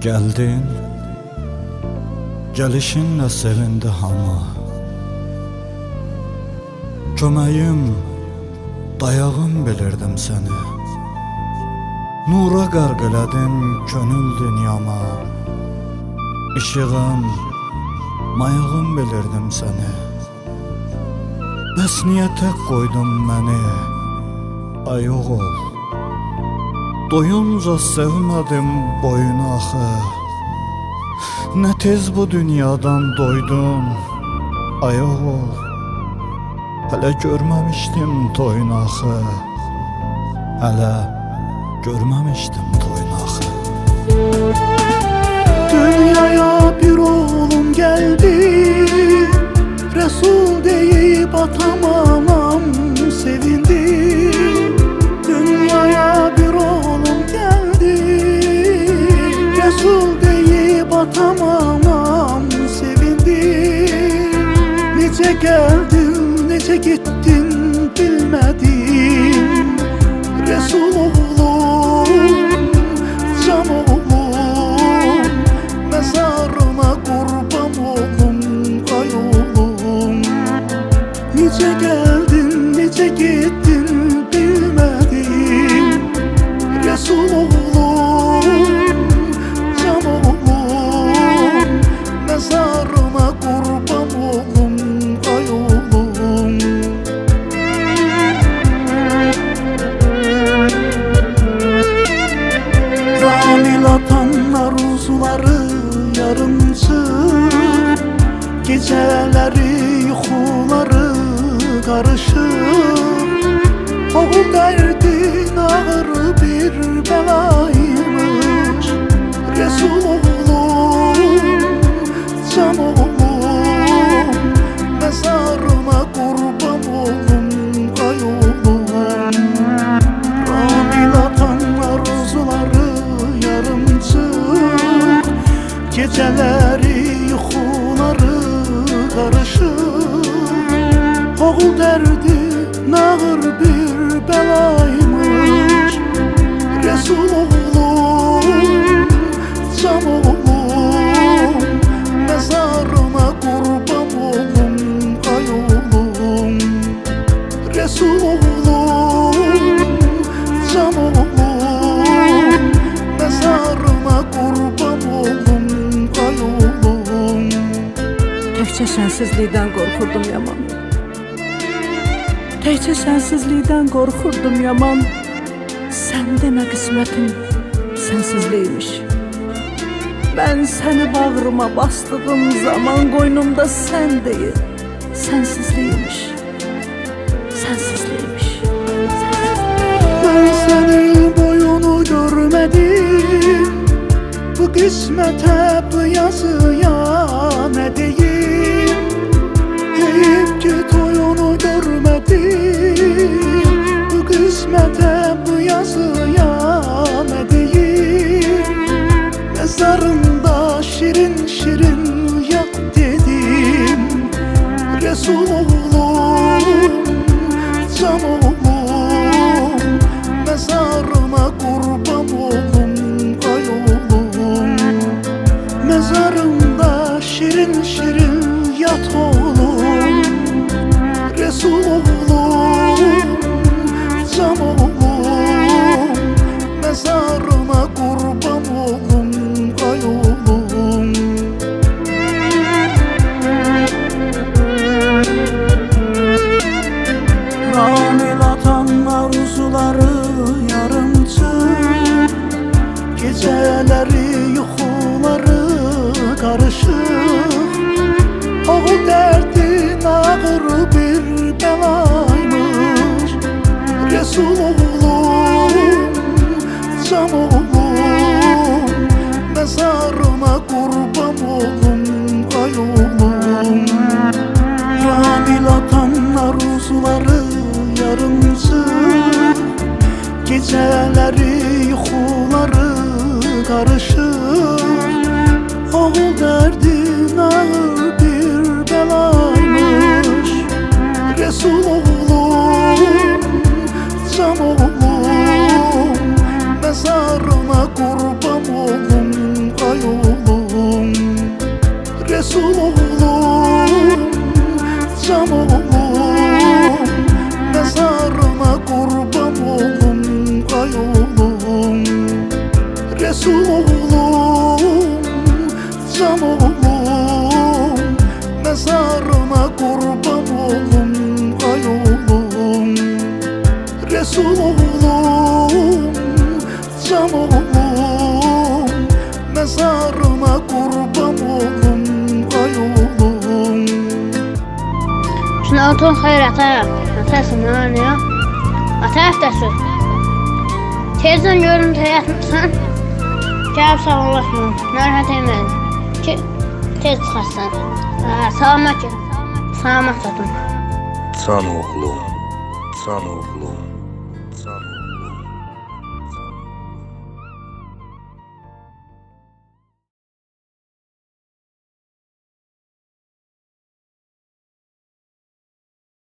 Geldin. Gelişinle sevindi hamı Köməyim Dayağım bilirdim səni. Nura qərq elədin könül dünyama. İşığım Mayağım bilirdim səni. Bəs niyə tək qoydun məni Ay oğul Doyunca sevmədim boyunu axı Nə tez bu dünyadan doydun Ay oğul Hələ görməmişdim toyunu axı Hələ görməmişdim toyunu axı Dünyaya bir oğlum geldi. Resul deyip atamamam Nece geldin nece gittin bilmedim Resul oğlum can oğlum Mezarına kurban oğlum ay oğlum. Nice geldin nice gittin bilmedim Resul Geceleri yuxuları karışık Oğul derdi ağır bir belaymış. Resul oğlum, can oğlum Mezarına kurban oğlum, ay oğlum. Resul oğlum, Təkcə sənsizlikdən qorxurdum yaman. Təkcə sənsizlikdən qorxurdum yaman. Sən demə qismətim sənsizliymiş Mən səni bağrıma bastığım zaman qoynumda sən deyil Sənsizliymiş Sənsizliymiş Ben senin boyunu görmedim. Bu kısmete bu yazıya Resul oğlum, can oğlum Mezarına kurban arzuları yarımcı Geceleri yuxuları karışık Şunatın xeyr ata. Atasın ha ne ya? Ata haftası. Tezden görüntü yatmışsan. Gəlib sağollaşma. Narahat etmədin. Ki tez salamat gel. Salamat satın. Can oğlum, can oğlum.